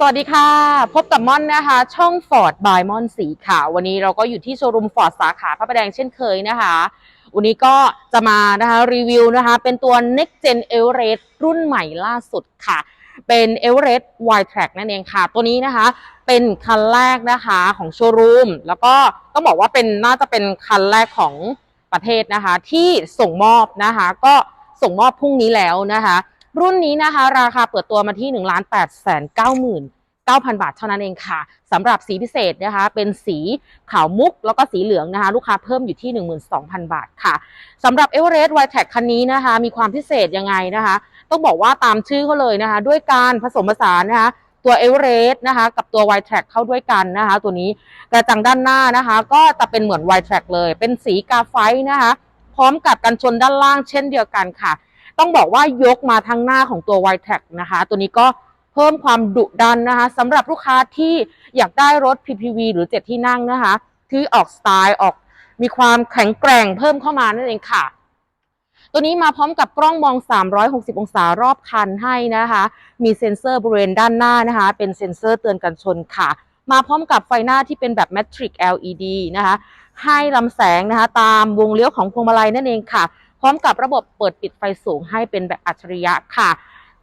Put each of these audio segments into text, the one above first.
สวัสดีค่ะ พบกับม่อนนะคะ ช่อง Ford by ม่อนสีค่ะวันนี้เราก็อยู่ที่โชว์รูม Ford สาขาพระประแดงเช่นเคยนะคะ วันนี้ก็จะมานะคะรีวิวนะคะ เป็นตัว Next Gen Everest รุ่นใหม่ล่าสุดค่ะ เป็น Everest Wide Track นั่นเองค่ะ ตัวนี้นะคะ เป็นคันแรกนะคะของโชว์รูมแล้วก็ต้องบอกว่าเป็นน่าจะเป็นคันแรกของประเทศนะคะ ที่ส่งมอบนะคะ ก็ส่งมอบพรุ่งนี้แล้วนะคะ รุ่นนี้นะคะ ราคาเปิดตัวมาที่1 8 9 9 0 0 9,000 บาทเท่านั้นเองค่ะสำหรับสีพิเศษนะคะเป็นสีขาวมุกแล้วก็สีเหลืองนะคะ ลูกค้าเพิ่มอยู่ที่ 12,000 บาทค่ะสำหรับ Everest w i t e c คันนี้นะคะ มีความพิเศษยังไงนะคะ ต้องบอกว่าตามชื่อเขาเลยนะคะ ด้วยการผสมผสานนะคะ ตัว Everest นะคะ กับตัว w i t e c เข้าด้วยกันนะคะ ตัวนี้กระจังด้านหน้านะคะ ก็จะเป็นเหมือน w i t e c เลย เป็นสีกาไฟนะคะ พร้อมกับกันชนด้านล่างเช่นเดียวกันค่ะ ต้องบอกว่ายกมาทั้งหน้าของตัว w i t e c นะคะ ตัวนี้ก็เพิ่มความดุดันนะคะสำหรับลูกค้าที่อยากได้รถ PPV หรือ7ที่นั่งนะคะ ที่ออกสไตล์ออกมีความแข็งแกร่งเพิ่มเข้ามานั่นเองค่ะ ตัวนี้มาพร้อมกับกล้องมอง 360 องศารอบคันให้นะคะ มีเซ็นเซอร์บริเวณด้านหน้านะคะ เป็นเซ็นเซอร์เตือนกันชนค่ะ มาพร้อมกับไฟหน้าที่เป็นแบบ Matrix LED นะคะ ให้ลำแสงนะคะ ตามวงเลี้ยวของพวงมาลัยนั่นเองค่ะ พร้อมกับระบบเปิดปิดไฟสูงให้เป็นแบบอัจฉริยะค่ะ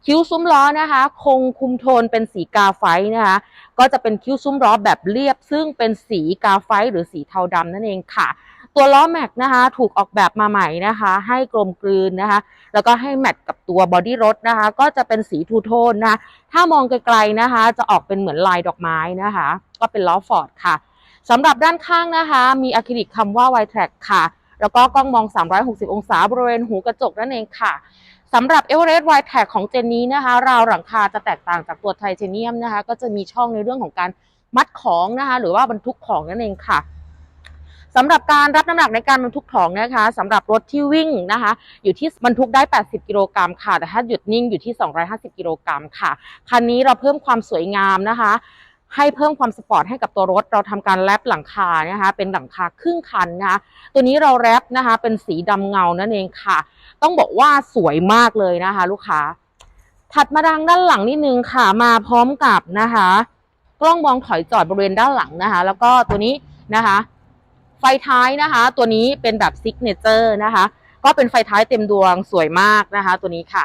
คิ้วซุ้มล้อนะคะ คงคุมโทนเป็นสีกาไฟนะคะ ก็จะเป็นคิ้วซุ้มล้อแบบเรียบ ซึ่งเป็นสีกาไฟหรือสีเทาดำนั่นเองค่ะ ตัวล้อแม็กนะคะ ถูกออกแบบมาใหม่นะคะ ให้กลมกลืนนะคะ แล้วก็ให้แมทกับตัวบอดี้รถนะคะ ก็จะเป็นสีทูโทนนะคะถ้ามองไกลๆนะคะ จะออกเป็นเหมือนลายดอกไม้นะคะ ก็เป็นล้อฟอร์ดค่ะสำหรับด้านข้างนะคะ มีอะคริลิกคำว่า w i t r a c ค่ะ แล้วก็กล้องมอง 360 องศาบริเวณหูกระจกนั่นเองค่ะสำหรับ Everest w i t e c ของเจนนี้นะคะ ราวหลังคาจะแตกต่างจากตัวไทเทเนียมนะคะ ก็จะมีช่องในเรื่องของการมัดของนะคะ หรือว่าบรรทุกของนั่นเองค่ะสำหรับการรับน้ำหนักในการบรรทุกของนะคะสำหรับรถที่วิ่งนะคะ อยู่ที่บรรทุกได้ 80 กิโลกรัมค่ะ แต่ถ้าหยุดนิ่งอยู่ที่ 250 กิโลกรัมค่ะ คันนี้เราเพิ่มความสวยงามนะคะ ให้เพิ่มความสปอร์ตให้กับตัวรถ เราทำการแรปหลังคานะคะเป็นหลังคาครึ่งคันนะคะตัวนี้เราแรปนะคะเป็นสีดำเงานั่นเองค่ะ ต้องบอกว่าสวยมากเลยนะคะ ลูกค้า ถัดมาดังด้านหลังนิดนึงค่ะมาพร้อมกับนะคะ กล้องมองถอยจอดบริเวณด้านหลังนะคะ แล้วก็ตัวนี้นะคะ ไฟท้ายนะคะ ตัวนี้เป็นแบบซิกเนเจอร์นะคะ ก็เป็นไฟท้ายเต็มดวงสวยมากนะคะ ตัวนี้ค่ะ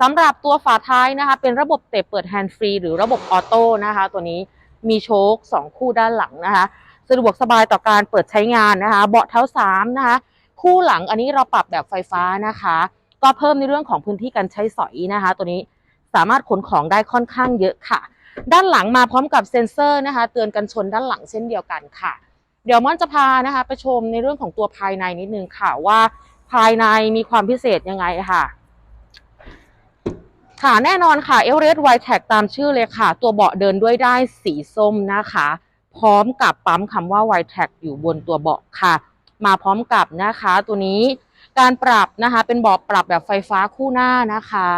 สำหรับตัวฝาท้ายนะคะ เป็นระบบเตะเปิดแฮนด์ฟรีหรือระบบออโต้นะคะ ตัวนี้ มีโชคสองคู่ด้านหลังนะคะสะดวกสบายต่อการเปิดใช้งานนะคะ เบาะเท้าสามนะคะคู่หลังอันนี้เราปรับแบบไฟฟ้านะคะ ก็เพิ่มในเรื่องของพื้นที่การใช้สอยนะคะ ตัวนี้สามารถขนของได้ค่อนข้างเยอะค่ะ ด้านหลังมาพร้อมกับเซ็นเซอร์นะคะ เตือนกันชนด้านหลังเช่นเดียวกันค่ะ เดี๋ยวม่อนจะพานะคะไปชมในเรื่องของตัวภายในนิดนึงค่ะว่า ภายในมีความพิเศษยังไงค่ะ ค่ะแน่นอนค่ะ e v e r e s t w i t e c ตามชื่อเลยค่ะ ตัวเบาะเดินด้วยได้สีส้มนะคะ พร้อมกับปั๊มคำว่า w i t e c อยู่บนตัวเบาะค่ะ มาพร้อมกับนะคะตัวนี้การปรับนะคะ เป็นเบาะปรับแบบไฟฟ้าคู่หน้านะคะ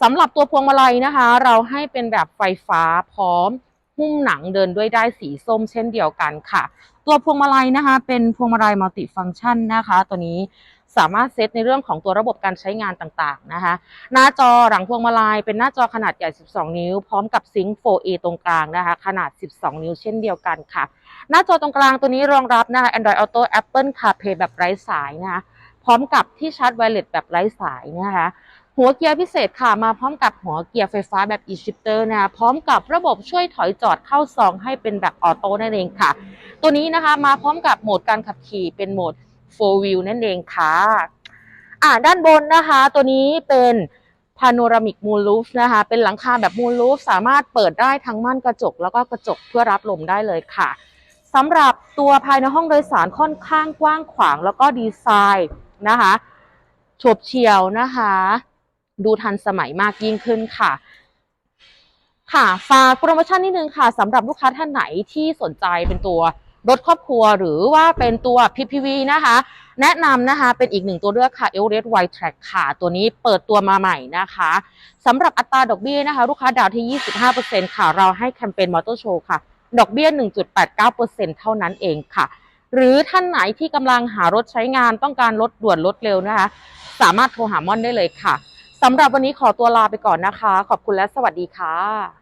สำหรับตัวพวงมาลัยนะคะ เราให้เป็นแบบไฟฟ้าพร้อมหุ้มหนังเดินด้วยได้สีส้มเช่นเดียวกันค่ะ ตัวพวงมาลัยนะคะ เป็นพวงมาลัยมัลติฟังก์ชันนะคะ ตัวนี้ สามารถเซตในเรื่องของตัวระบบการใช้งานต่างๆนะคะ หน้าจอหลังพวงมาลัยเป็นหน้าจอขนาดใหญ่ 12 นิ้ว พร้อมกับซิงค์ 4A ตรงกลางนะคะ ขนาด 12 นิ้วเช่นเดียวกันค่ะ หน้าจอตรงกลางตัวนี้รองรับนะคะ Android Auto Apple CarPlay แบบไร้สายนะคะ พร้อมกับที่ชาร์จไวเลสแบบไร้สายนะคะหัวเกียร์พิเศษค่ะมาพร้อมกับหัวเกียร์ไฟฟ้าแบบ e-shifter นะคะพร้อมกับระบบช่วยถอยจอดเข้าซองให้เป็นแบบออโต้นั่นเองค่ะ ตัวนี้นะคะมาพร้อมกับโหมดการขับขี่เป็นโหมด 4 wheel นั่นเองค่ะ อ่าด้านบนนะคะ ตัวนี้เป็นพาโนรามิกมูลลูฟนะคะ เป็นหลังคาแบบมูลลูฟสามารถเปิดได้ทั้งม่านกระจก แล้วก็กระจกเพื่อรับลมได้เลยค่ะสำหรับตัวภายในห้องโดยสารค่อนข้างกว้างขวางแล้วก็ดีไซน์นะคะฉบเฉียวนะคะ ดูทันสมัยมากยิ่งขึ้นค่ะ ค่ะฝากโปรโมชั่นนิดนึงค่ะสำหรับลูกค้าท่านไหนที่สนใจเป็นตัว รถครอบครัวหรือว่าเป็นตัว PPV นะคะ แนะนำนะคะเป็นอีกหนึ่งตัวเลือกค่ะ e v e r e s t w i t e Track ค่ะ ตัวนี้เปิดตัวมาใหม่นะคะสำหรับอัตราดอกเบี้ยนะคะ ลูกค้าดาวที่ 25%ค่ะ เราให้แคมเปญมอเตอร์โชว์ค่ะ ดอกเบี้ย 1.89%เท่านั้นเองค่ะ หรือท่านไหนที่กำลังหารถใช้งานต้องการรถด่วนรถเร็วนะคะ สามารถโทรหาม่อนได้เลยค่ะสำหรับวันนี้ขอตัวลาไปก่อนนะคะ ขอบคุณและสวัสดีค่ะ